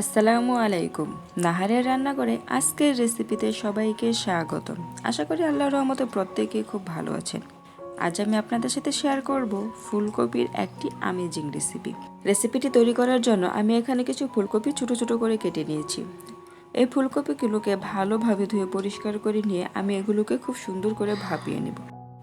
আসসালামু আলাইকুম। নাহারের রান্না করে আজকের রেসিপিতে সবাইকে স্বাগতম আশা করি আল্লাহর রহমতে প্রত্যেকে খুব ভালো আছেন। আজ আমি আপনাদের সাথে শেয়ার করব ফুলকপির একটি আমেজিং রেসিপি রেসিপিটি তৈরি করার জন্য আমি এখানে কিছু ফুলকপি ছোটো ছোটো করে কেটে নিয়েছি। এই ফুলকপিগুলোকে ভালোভাবে ধুয়ে পরিষ্কার করে নিয়ে আমি এগুলোকে খুব সুন্দর করে ভাপিয়ে নেব।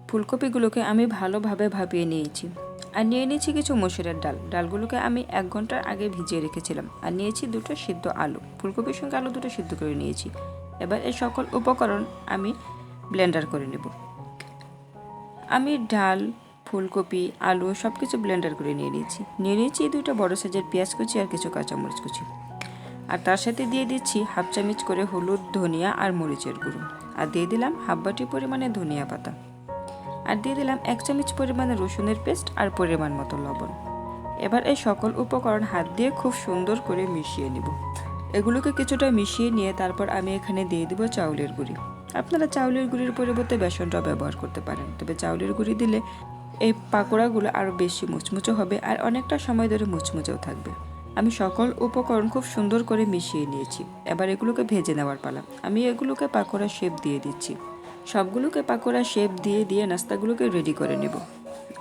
ফুলকপিগুলোকে আমি ভালোভাবে ভাপিয়ে নিয়েছি। আর নিয়ে নিয়েছি কিছু মসুরের ডাল। ডালগুলোকে আমি এক ঘণ্টার আগে ভিজিয়ে রেখেছিলাম। আর নিয়েছি দুটো সিদ্ধ আলু। ফুলকপির সঙ্গে আলু দুটো সিদ্ধ করে নিয়েছি। এবার এই সকল উপকরণ আমি ব্লেন্ডার করে নেব। আমি ডাল, ফুলকপি, আলু সব কিছু ব্লেন্ডার করে নিয়ে নিয়েছি। নিয়ে নিয়েছি দুটো বড় সাইজের পেঁয়াজ কুচি আর কিছু কাঁচামরিচ কুচি। আর তার সাথে দিয়ে দিচ্ছি হাফ চামচ করে হলুদ, ধনিয়া আর মরিচের গুঁড়ো। আর দিয়ে দিলাম হাফ বাটি পরিমাণে ধনিয়া পাতা। আর দিয়ে দিলাম এক চামচ পরিমাণে রসুনের পেস্ট আর পরিমাণ মতো লবণ। এবার এই সকল উপকরণ হাত দিয়ে খুব সুন্দর করে মিশিয়ে নিব। এগুলোকে কিছুটা মিশিয়ে নিয়ে তারপর আমি এখানে দিয়ে দিব চাউলের গুঁড়ি। আপনারা চাউলের গুঁড়ির পরিবর্তে বেসনটাও ব্যবহার করতে পারেন, তবে চাউলের গুঁড়ি দিলে এই পাকোড়াগুলো আরও বেশি মুচমুচো হবে আর অনেকটা সময় ধরে মুচমুচেও থাকবে। আমি সকল উপকরণ খুব সুন্দর করে মিশিয়ে নিয়েছি। এবার এগুলোকে ভেজে নেওয়ার পালা। আমি এগুলোকে পাকোড়া শেপ দিয়ে দিচ্ছি। সবগুলোকে পাকোড়া শেপ দিয়ে দিয়ে নাস্তাগুলোকে রেডি করে নেব।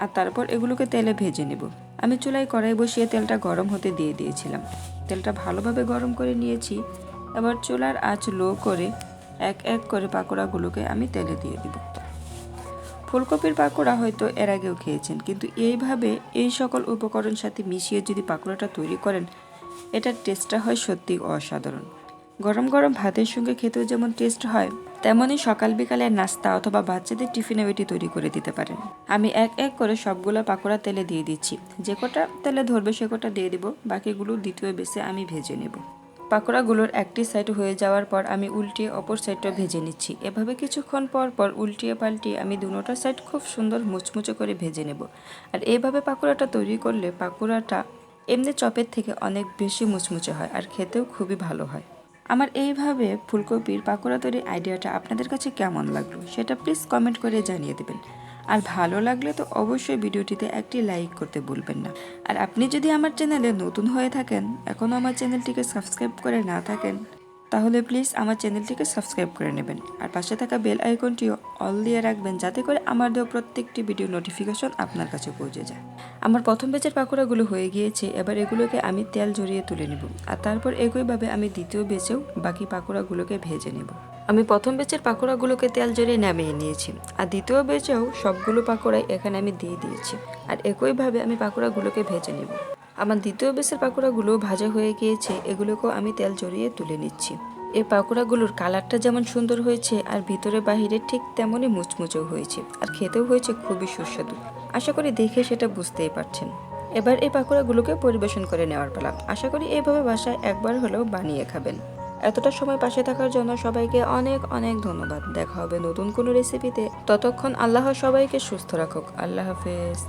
আর তারপর এগুলোকে তেলে ভেজে নেব। আমি চুলায় কড়াই বসিয়ে তেলটা গরম হতে দিয়ে দিয়েছিলাম। তেলটা ভালোভাবে গরম করে নিয়েছি। এবার চুলার আঁচ লো করে এক এক করে পাকোড়াগুলোকে আমি তেলে দিয়ে দিব। ফুলকপির পাকোড়া হয়তো এর আগেও খেয়েছেন, কিন্তু এইভাবে এই সকল উপকরণ সাথে মিশিয়ে যদি পাকোড়াটা তৈরি করেন, এটার টেস্টটা হয় সত্যি অসাধারণ। গরম গরম ভাতের সঙ্গে খেতেও যেমন টেস্ট হয় তেমনই সকাল বিকালের নাস্তা অথবা বাচ্চাদের টিফিনে এটি তৈরি করে দিতে পারেন। আমি এক এক করে সবগুলো পাকোড়া তেলে দিয়ে দিচ্ছি। যে কটা তেলে ধরবে সে কটা দিয়ে দিব, বাকিগুলো দ্বিতীয় বেসে আমি ভেজে নেব। পাকোড়াগুলোর একটি সাইড হয়ে যাওয়ার পর আমি উল্টিয়ে অপর সাইডটা ভেজে নিচ্ছি। এভাবে কিছুক্ষণ পর পর উল্টিয়ে পাল্টিয়ে আমি দুটোটা সাইড খুব সুন্দর মুচমুচে করে ভেজে নেব। আর এইভাবে পাকোড়াটা তৈরি করলে পাকোড়াটা এমনি চপের থেকে অনেক বেশি মুচমুচে হয় আর খেতেও খুবই ভালো হয়। আমার এইভাবে ফুলকপির পাকোড়া তৈরির আইডিয়াটা আপনাদের কাছে কেমন লাগল সেটা প্লিজ কমেন্ট করে জানিয়ে দেবেন। আর ভালো লাগলে তো অবশ্যই ভিডিওটিতে একটি লাইক করতে ভুলবেন না। আর আপনি যদি আমার চ্যানেলে নতুন হয়ে থাকেন এখনও আমার চ্যানেলটিকে সাবস্ক্রাইব করে না থাকেন তাহলে প্লিজ আমার চ্যানেলটিকে সাবস্ক্রাইব করে নেবেন। আর পাশে থাকা বেল আইকনটিও অল দিয়ে রাখবেন যাতে করে আমার দেওয়া প্রত্যেকটি ভিডিও নোটিফিকেশন আপনার কাছে পৌঁছে যায়। আমার প্রথম বেচের পাকোড়াগুলো হয়ে গিয়েছে, এবার এগুলোকে আমি তেল জড়িয়ে তুলে নেব। আর তারপর একইভাবে আমি দ্বিতীয় বেচেও বাকি পাকোড়াগুলোকে ভেজে নেব। আমি প্রথম বেচের পাকোড়াগুলোকে তেল জড়িয়ে নামিয়ে নিয়েছি, আর দ্বিতীয় বেচেও সবগুলো পাকোড়াই এখানে আমি দিয়ে দিয়েছি। আর একইভাবে আমি পাকোড়াগুলোকে ভেজে নেব। আমার দ্বিতীয় বেসের পাকোড়াগুলো ভাজা হয়ে গিয়েছে, এগুলোকেও আমি তেল জড়িয়ে তুলে নিচ্ছি। এই পাকোড়াগুলোর কালারটা যেমন সুন্দর হয়েছে আর ভিতরে বাহিরে ঠিক তেমনই মুচমুচেও হয়েছে আর খেতেও হয়েছে খুবই সুস্বাদু। আশা করি দেখে সেটা বুঝতেই পারছেন। এবার এই পাকোড়াগুলোকে পরিবেশন করে নেওয়ার পালা। আশা করি এইভাবে বাসায় একবার হলেও বানিয়ে খাবেন। এতটা সময় পাশে থাকার জন্য সবাইকে অনেক অনেক ধন্যবাদ। দেখা হবে নতুন কোনো রেসিপিতে ততক্ষণ আল্লাহ সবাইকে সুস্থ রাখুক। আল্লাহ হাফেজ।